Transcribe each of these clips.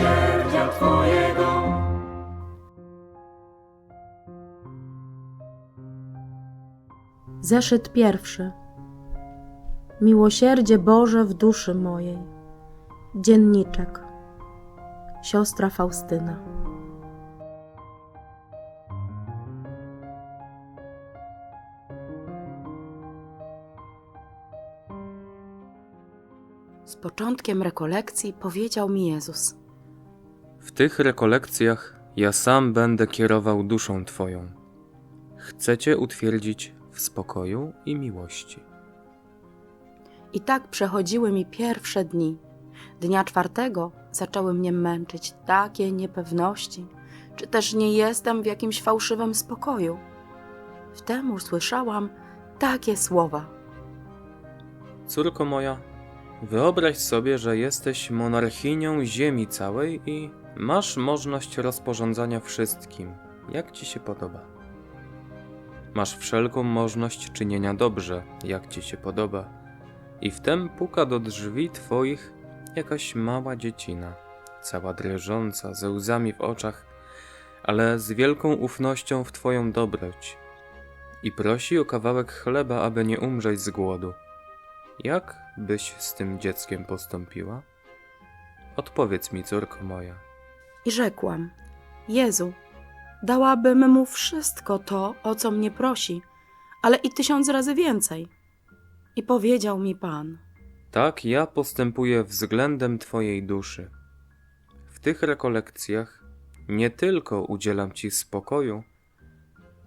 miłosierdzia Twojego. Zeszyt pierwszy. Miłosierdzie Boże w duszy mojej. Dzienniczek. Siostra Faustyna. Z początkiem rekolekcji powiedział mi Jezus: w tych rekolekcjach ja sam będę kierował duszą Twoją. Chcę Cię utwierdzić w spokoju i miłości. I tak przechodziły mi pierwsze dni. Dnia czwartego zaczęły mnie męczyć takie niepewności, czy też nie jestem w jakimś fałszywym spokoju. Wtem usłyszałam takie słowa. Córko moja, wyobraź sobie, że jesteś monarchinią ziemi całej i masz możliwość rozporządzania wszystkim, jak ci się podoba. Masz wszelką możliwość czynienia dobrze, jak ci się podoba. I wtem puka do drzwi twoich jakaś mała dziecina, cała drżąca, ze łzami w oczach, ale z wielką ufnością w twoją dobroć. I prosi o kawałek chleba, aby nie umrzeć z głodu. Jak byś z tym dzieckiem postąpiła? Odpowiedz mi, córko moja. I rzekłam: Jezu, dałabym mu wszystko to, o co mnie prosi, ale i tysiąc razy więcej. I powiedział mi Pan: Tak ja postępuję względem Twojej duszy. W tych rekolekcjach nie tylko udzielam Ci spokoju,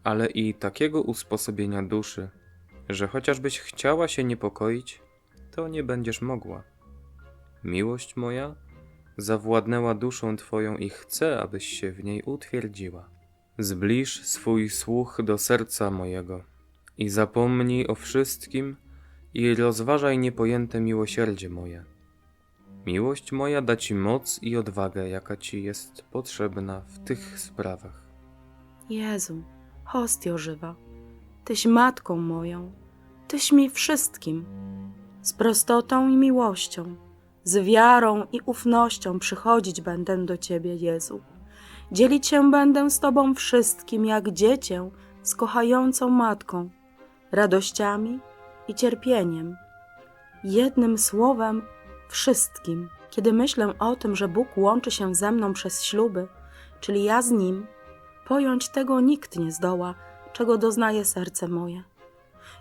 ale i takiego usposobienia duszy, że chociażbyś chciała się niepokoić, to nie będziesz mogła. Miłość moja zawładnęła duszą Twoją i chcę, abyś się w niej utwierdziła. Zbliż swój słuch do serca mojego i zapomnij o wszystkim i rozważaj niepojęte miłosierdzie moje. Miłość moja da Ci moc i odwagę, jaka Ci jest potrzebna w tych sprawach. Jezu, hostio żywa, Tyś matką moją, Tyś mi wszystkim. Z prostotą i miłością, z wiarą i ufnością przychodzić będę do Ciebie, Jezu. Dzielić się będę z Tobą wszystkim, jak dziecię z kochającą matką, radościami i cierpieniem. Jednym słowem, wszystkim. Kiedy myślę o tym, że Bóg łączy się ze mną przez śluby, czyli ja z Nim, pojąć tego nikt nie zdoła, czego doznaje serce moje.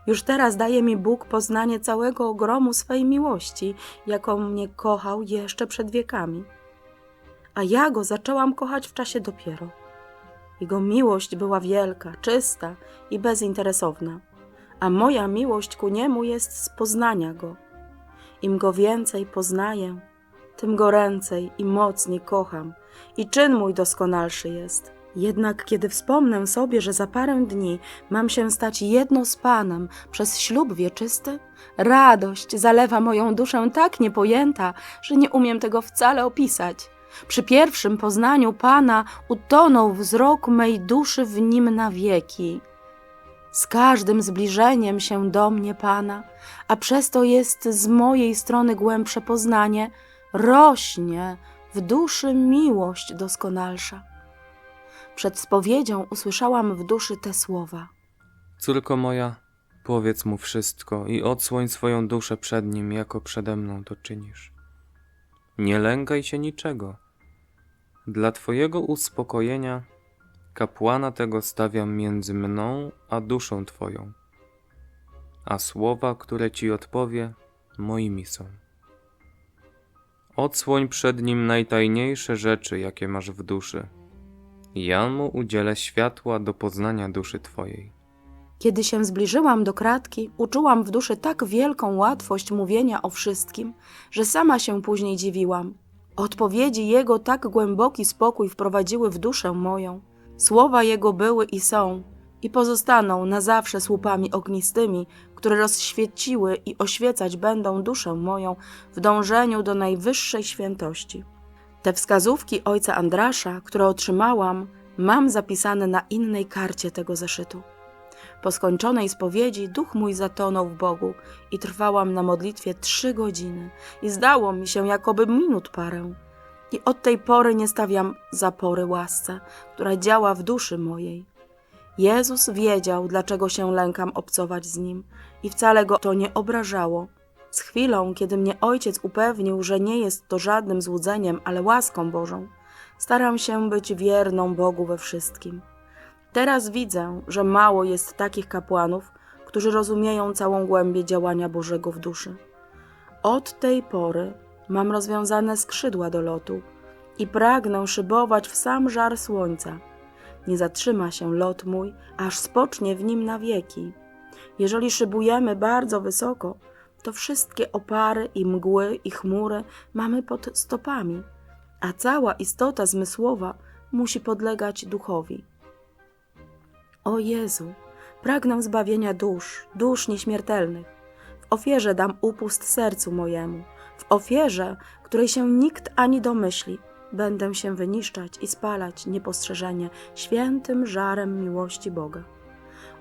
Już teraz daje mi Bóg poznanie całego ogromu swej miłości, jaką mnie kochał jeszcze przed wiekami. A ja go zaczęłam kochać w czasie dopiero. Jego miłość była wielka, czysta i bezinteresowna, a moja miłość ku niemu jest z poznania go. Im go więcej poznaję, tym go ręcej i mocniej kocham, i czyn mój doskonalszy jest. Jednak kiedy wspomnę sobie, że za parę dni mam się stać jedno z Panem przez ślub wieczysty, radość zalewa moją duszę tak niepojęta, że nie umiem tego wcale opisać. Przy pierwszym poznaniu Pana utonął wzrok mej duszy w nim na wieki. Z każdym zbliżeniem się do mnie Pana, a przez to jest z mojej strony głębsze poznanie, rośnie w duszy miłość doskonalsza. Przed spowiedzią usłyszałam w duszy te słowa. Córko moja, powiedz mu wszystko i odsłoń swoją duszę przed nim, jako przede mną to czynisz. Nie lękaj się niczego. Dla Twojego uspokojenia kapłana tego stawiam między mną a duszą Twoją, a słowa, które Ci odpowie, moimi są. Odsłoń przed nim najtajniejsze rzeczy, jakie masz w duszy. Ja mu udzielę światła do poznania duszy Twojej. Kiedy się zbliżyłam do kratki, uczułam w duszy tak wielką łatwość mówienia o wszystkim, że sama się później dziwiłam. Odpowiedzi jego tak głęboki spokój wprowadziły w duszę moją. Słowa jego były i są, i pozostaną na zawsze słupami ognistymi, które rozświeciły i oświecać będą duszę moją w dążeniu do najwyższej świętości. Te wskazówki ojca Andrasza, które otrzymałam, mam zapisane na innej karcie tego zeszytu. Po skończonej spowiedzi duch mój zatonął w Bogu i trwałam na modlitwie trzy godziny i zdało mi się, jakoby minut parę. I od tej pory nie stawiam zapory łasce, która działa w duszy mojej. Jezus wiedział, dlaczego się lękam obcować z nim i wcale go to nie obrażało. Z chwilą, kiedy mnie ojciec upewnił, że nie jest to żadnym złudzeniem, ale łaską Bożą, staram się być wierną Bogu we wszystkim. Teraz widzę, że mało jest takich kapłanów, którzy rozumieją całą głębię działania Bożego w duszy. Od tej pory mam rozwiązane skrzydła do lotu i pragnę szybować w sam żar słońca. Nie zatrzyma się lot mój, aż spocznie w nim na wieki. Jeżeli szybujemy bardzo wysoko, to wszystkie opary i mgły i chmury mamy pod stopami, a cała istota zmysłowa musi podlegać duchowi. O Jezu, pragnę zbawienia dusz, dusz nieśmiertelnych. W ofierze dam upust sercu mojemu, w ofierze, której się nikt ani domyśli, będę się wyniszczać i spalać niepostrzeżenie świętym żarem miłości Boga.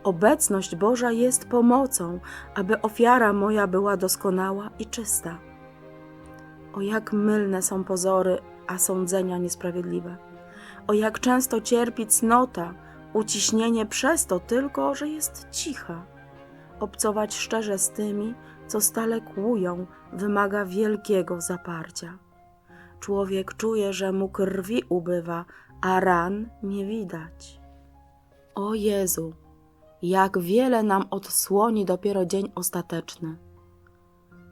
Obecność Boża jest pomocą, aby ofiara moja była doskonała i czysta. O jak mylne są pozory, a sądzenia niesprawiedliwe. O jak często cierpi cnota, uciśnienie przez to tylko, że jest cicha. Obcować szczerze z tymi, co stale kłują, wymaga wielkiego zaparcia. Człowiek czuje, że mu krwi ubywa, a ran nie widać. O Jezu, jak wiele nam odsłoni dopiero dzień ostateczny.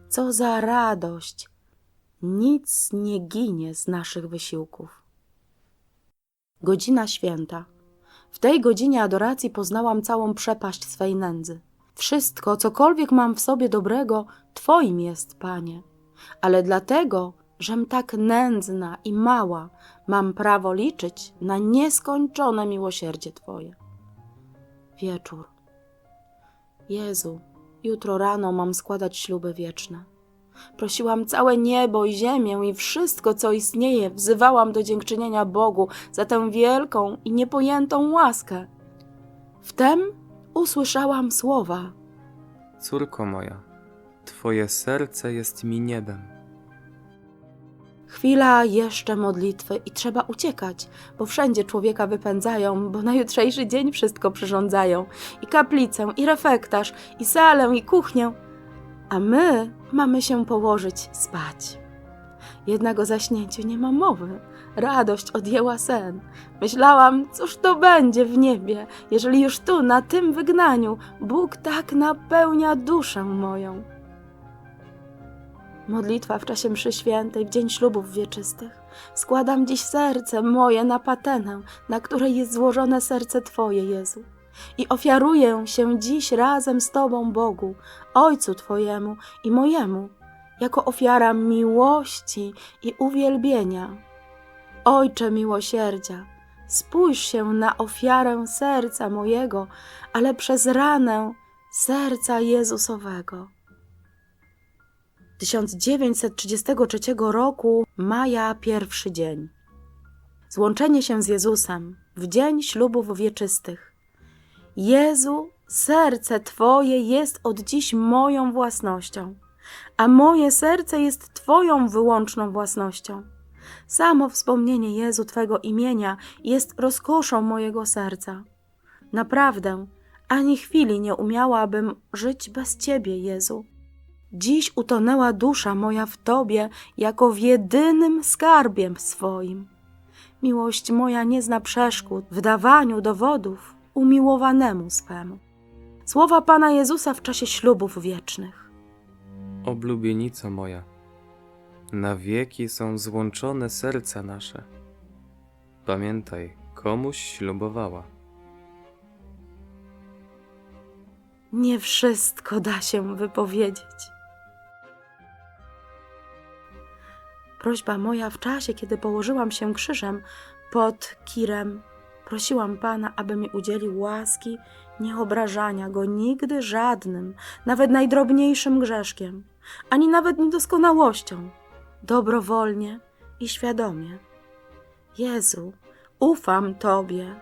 Co za radość! Nic nie ginie z naszych wysiłków. Godzina święta. W tej godzinie adoracji poznałam całą przepaść swej nędzy. Wszystko, cokolwiek mam w sobie dobrego, Twoim jest, Panie. Ale dlatego, żem tak nędzna i mała, mam prawo liczyć na nieskończone miłosierdzie Twoje. Wieczór. Jezu, jutro rano mam składać śluby wieczne. Prosiłam całe niebo i ziemię i wszystko, co istnieje, wzywałam do dziękczynienia Bogu za tę wielką i niepojętą łaskę. Wtem usłyszałam słowa. Córko moja, Twoje serce jest mi niebem. Chwila jeszcze modlitwy i trzeba uciekać, bo wszędzie człowieka wypędzają, bo na jutrzejszy dzień wszystko przyrządzają i kaplicę, i refektarz, i salę, i kuchnię, a my mamy się położyć spać. Jednak o zaśnięciu nie ma mowy. Radość odjęła sen. Myślałam, cóż to będzie w niebie, jeżeli już tu, na tym wygnaniu, Bóg tak napełnia duszę moją. Modlitwa w czasie mszy świętej, w dzień ślubów wieczystych. Składam dziś serce moje na patenę, na której jest złożone serce Twoje, Jezu. I ofiaruję się dziś razem z Tobą, Bogu, Ojcu Twojemu i mojemu, jako ofiara miłości i uwielbienia. Ojcze miłosierdzia, spójrz się na ofiarę serca mojego, ale przez ranę serca Jezusowego. 1933 roku, maja, pierwszy dzień. Złączenie się z Jezusem w dzień ślubów wieczystych. Jezu, serce Twoje jest od dziś moją własnością, a moje serce jest Twoją wyłączną własnością. Samo wspomnienie Jezu Twego imienia jest rozkoszą mojego serca. Naprawdę, ani chwili nie umiałabym żyć bez Ciebie, Jezu. Dziś utonęła dusza moja w Tobie jako w jedynym skarbie swoim. Miłość moja nie zna przeszkód w dawaniu dowodów umiłowanemu swemu. Słowa Pana Jezusa w czasie ślubów wiecznych. Oblubienico moja, na wieki są złączone serca nasze. Pamiętaj, komuś ślubowała. Nie wszystko da się wypowiedzieć. Prośba moja w czasie, kiedy położyłam się krzyżem pod kirem, prosiłam Pana, aby mi udzielił łaski nieobrażania go nigdy żadnym, nawet najdrobniejszym grzeszkiem, ani nawet niedoskonałością, dobrowolnie i świadomie. Jezu, ufam Tobie.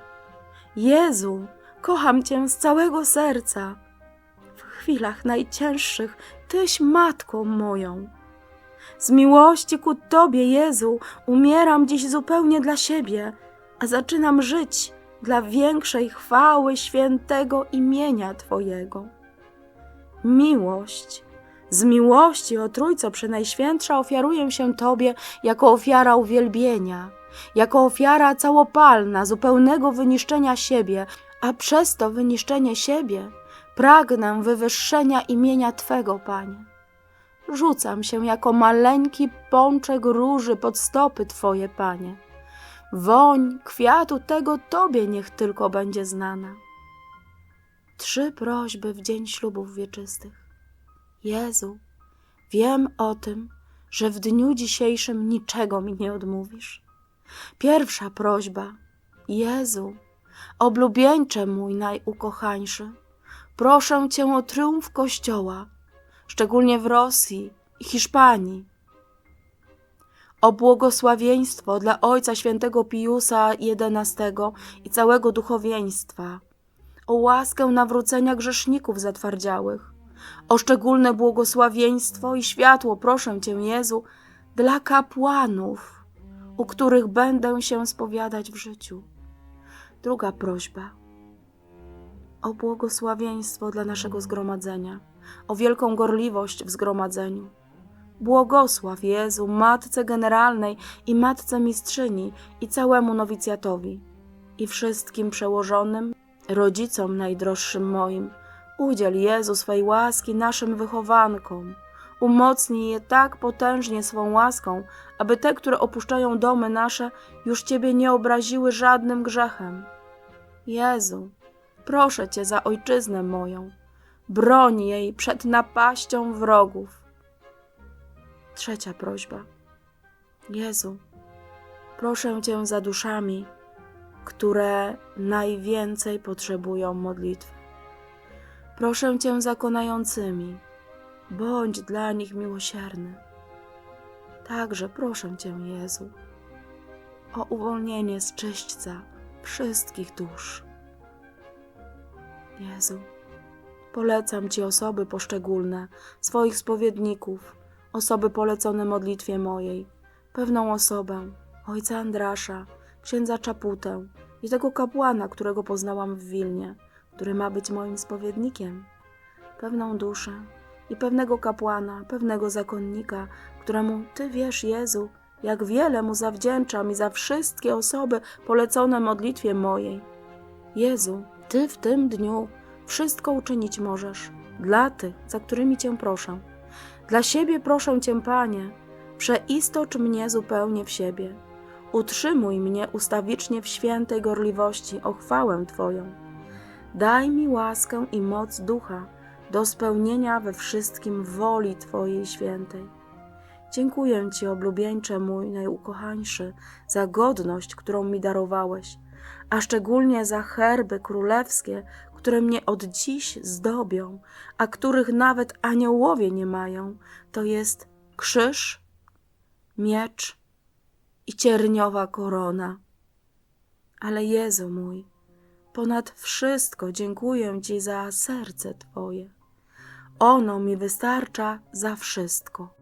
Jezu, kocham Cię z całego serca. W chwilach najcięższych Tyś matką moją. Z miłości ku Tobie, Jezu, umieram dziś zupełnie dla siebie, a zaczynam żyć dla większej chwały świętego imienia Twojego. Miłość, z miłości, o Trójco Przenajświętsza, ofiaruję się Tobie jako ofiara uwielbienia, jako ofiara całopalna, zupełnego wyniszczenia siebie, a przez to wyniszczenie siebie pragnę wywyższenia imienia Twego, Panie. Rzucam się jako maleńki pączek róży pod stopy Twoje, Panie. Woń kwiatu tego Tobie niech tylko będzie znana. Trzy prośby w dzień ślubów wieczystych. Jezu, wiem o tym, że w dniu dzisiejszym niczego mi nie odmówisz. Pierwsza prośba. Jezu, oblubieńcze mój najukochańszy, proszę Cię o triumf Kościoła, szczególnie w Rosji i Hiszpanii. O błogosławieństwo dla Ojca Świętego Piusa XI i całego duchowieństwa. O łaskę nawrócenia grzeszników zatwardziałych. O szczególne błogosławieństwo i światło proszę Cię, Jezu, dla kapłanów, u których będę się spowiadać w życiu. Druga prośba. O błogosławieństwo dla naszego zgromadzenia, o wielką gorliwość w zgromadzeniu. Błogosław Jezu, Matce Generalnej i Matce Mistrzyni i całemu nowicjatowi i wszystkim przełożonym, rodzicom najdroższym moim. Udziel Jezu swej łaski naszym wychowankom. Umocnij je tak potężnie swą łaską, aby te, które opuszczają domy nasze, już Ciebie nie obraziły żadnym grzechem. Jezu, proszę Cię za ojczyznę moją, broń jej przed napaścią wrogów. Trzecia prośba. Jezu, proszę Cię za duszami, które najwięcej potrzebują modlitwy. Proszę Cię za konającymi, bądź dla nich miłosierny. Także proszę Cię, Jezu, o uwolnienie z czyśćca wszystkich dusz. Jezu, polecam Ci osoby poszczególne, swoich spowiedników, osoby polecone modlitwie mojej, pewną osobę, ojca Andrasza, księdza Czaputę i tego kapłana, którego poznałam w Wilnie, który ma być moim spowiednikiem, pewną duszę i pewnego kapłana, pewnego zakonnika, któremu Ty wiesz, Jezu, jak wiele mu zawdzięczam i za wszystkie osoby polecone modlitwie mojej. Jezu, Ty w tym dniu wszystko uczynić możesz dla tych, za którymi Cię proszę. Dla siebie proszę Cię, Panie, przeistocz mnie zupełnie w siebie. Utrzymuj mnie ustawicznie w świętej gorliwości o chwałę Twoją. Daj mi łaskę i moc ducha do spełnienia we wszystkim woli Twojej świętej. Dziękuję Ci, oblubieńcze mój najukochańszy, za godność, którą mi darowałeś, a szczególnie za herby królewskie, które mnie od dziś zdobią, a których nawet aniołowie nie mają, to jest krzyż, miecz i cierniowa korona. Ale Jezu mój, ponad wszystko dziękuję Ci za serce Twoje. Ono mi wystarcza za wszystko.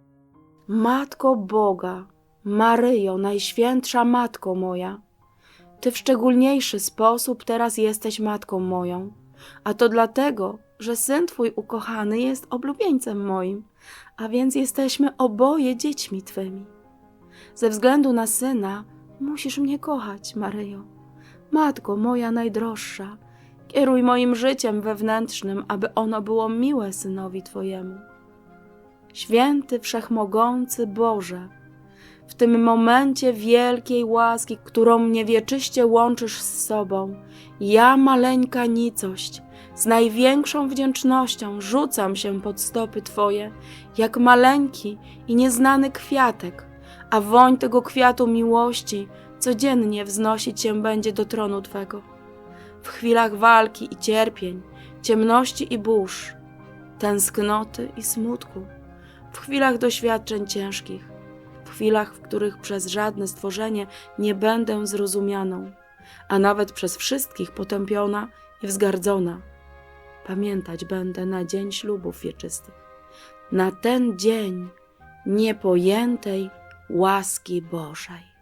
Matko Boga, Maryjo, Najświętsza Matko moja, Ty w szczególniejszy sposób teraz jesteś Matką moją, a to dlatego, że Syn Twój ukochany jest oblubieńcem moim, a więc jesteśmy oboje dziećmi Twymi. Ze względu na Syna musisz mnie kochać, Maryjo. Matko moja najdroższa, kieruj moim życiem wewnętrznym, aby ono było miłe Synowi Twojemu. Święty Wszechmogący Boże, w tym momencie wielkiej łaski, którą mnie wieczyście łączysz z sobą, ja, maleńka nicość, z największą wdzięcznością rzucam się pod stopy Twoje, jak maleńki i nieznany kwiatek, a woń tego kwiatu miłości codziennie wznosić się będzie do tronu Twego. W chwilach walki i cierpień, ciemności i burz, tęsknoty i smutku, w chwilach doświadczeń ciężkich, chwilach, w których przez żadne stworzenie nie będę zrozumianą, a nawet przez wszystkich potępiona i wzgardzona. Pamiętać będę na dzień ślubów wieczystych, na ten dzień niepojętej łaski Bożej.